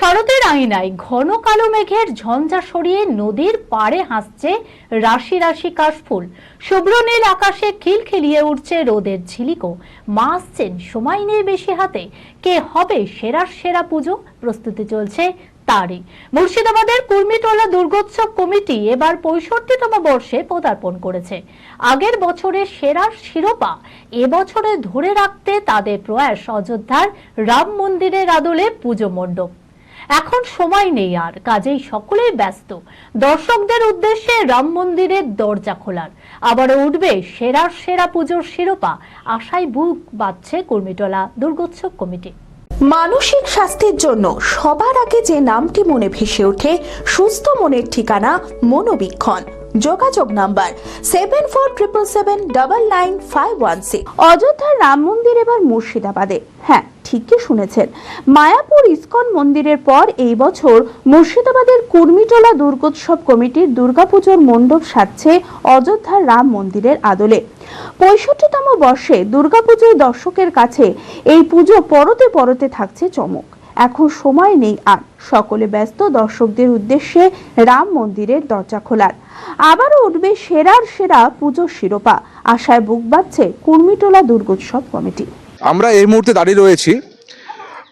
শরতের আঙিনায় ঘন কালো মেঘের ঝঞ্ঝা সরিয়ে নদীর পাড়ে হাসছে রাশি রাশি কাশফুল। শুভ্র নীল আকাশে খিলখিলিয়ে উঠছে রোদের ঝিলিকো। মা আসছেন, সময় নেই বেশি হাতে। কে হবে সেরার সেরা পুজো? প্রস্তুতি চলছে তারই। মুর্শিদাবাদের কুর্মিটোলা দুর্গোৎসব কমিটি এবার পঁয়ষট্টিতম বর্ষে পদার্পণ করেছে। আগের বছরের সেরার শিরোপা এবছরে ধরে রাখতে তাদের প্রয়াস অযোধ্যার রাম মন্দিরের আদলে পুজো মণ্ডপ। এখন সময় নেই আর, কাজেই সকলেই ব্যস্ত। দর্শকদের উদ্দেশ্যে রাম মন্দিরের দরজা খোলার। আবারও উঠবে সেরার সেরা পুজোর শিরোপা। আশায় বুক বাঁধছে কর্মীটলা দুর্গোৎসব কমিটি। মানসিক স্বাস্থ্যের জন্য সবার আগে যে নামটি মনে ভেসে ওঠে, সুস্থ মনের ঠিকানা মনোবীক্ষণ। যোগাযোগ number seven four triple seven double nine five one six অযোধ্যার রাম মন্দির এবার মুর্শিদাবাদে। হ্যাঁ ঠিকই শুনেছেন। মায়াপুর ইস্কন মন্দিরের পর এই বছর মুর্শিদাবাদের কুর্মিটোলা দুর্গোৎসব কমিটির দুর্গাপুজোর মণ্ডপ সাজছে অযোধ্যার রাম মন্দিরের আদলে। পঁয়ষট্টিতম বর্ষে দুর্গাপুজোয় দর্শকের কাছে এই পুজো পরতে পরতে থাকছে চমক। এখন সময় নেই আর। সকলে ব্যস্ত দর্শকদের উদ্দেশ্যে রাম মন্দিরের দরজা খোলার। আবারও উঠবে সেরার সেরা পুজোর শিরোপা। আশায় বুক বাঁধছে কুর্মিটোলা দুর্গোৎসব কমিটি। আমরা এই মুহূর্তে দাঁড়িয়ে রয়েছি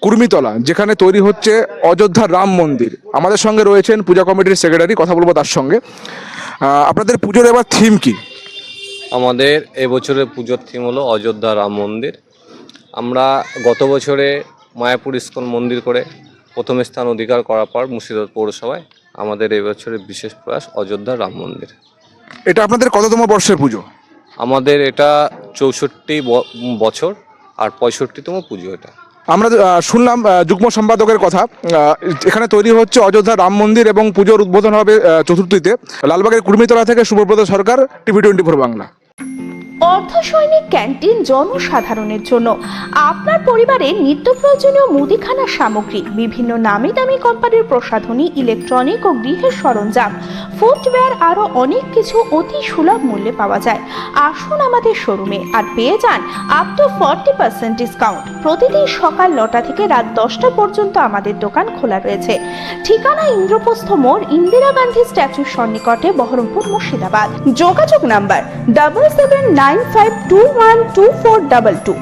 কুর্মিতলা যেখানে তৈরি হচ্ছে অযোধ্যার রাম মন্দির। আমাদের সঙ্গে রয়েছেন পূজা কমিটির সেক্রেটারি কথা বলব তার সঙ্গে। আপনাদের পুজোর এবার থিম কি? আমাদের এবছরের পুজোর থিম হলো অযোধ্যা রাম মন্দির। আমরা গত বছরে মায়াপুর ইস্কন মন্দির করে প্রথম স্থান অধিকার করার পর মুর্শিদাবাদ পৌরসভায় আমাদের এবছরের বিশেষ প্রয়াস অযোধ্যা রাম মন্দির। এটা আপনাদের কততম বর্ষের পুজো? আমাদের এটা চৌষট্টি ব- বছর আর পঁয়ষট্টিতম পুজো এটা। আমরা শুনলাম যুগ্ম সম্পাদকের কথা। এখানে তৈরি হচ্ছে অযোধ্যা রাম মন্দির এবং পুজোর উদ্বোধন হবে চতুর্থীতে। লালবাগের কুর্মিতলা থেকে Subhabrata Sarkar TV twenty four Bangla. অর্ধ সৈনিক ক্যান্টিন জনসাধারণের জন্য। আপনার পরিবারের নিত্য প্রয়োজনীয় মুদিখানা সামগ্রী, বিভিন্ন নামি দামি কোম্পানির প্রসাধনী, ইলেকট্রনিক ও গৃহের সরঞ্জাম ফুটওয়্যার আরও অনেক কিছু অতি সুলভ মূল্যে পাওয়া যায়। আসুন আমাদের শোরুমে আর পেয়ে যান up to forty percent discount প্রতিদিন সকাল নটা থেকে রাত দশটা পর্যন্ত আমাদের দোকান খোলা রয়েছে। ঠিকানা ইন্দ্রপ্রস্থ মোড়, ইন্দিরা গান্ধী স্ট্যাচুর সন্নিকটে বহরমপুর মুর্শিদাবাদ। যোগাযোগ number double seven nine five two one two four double two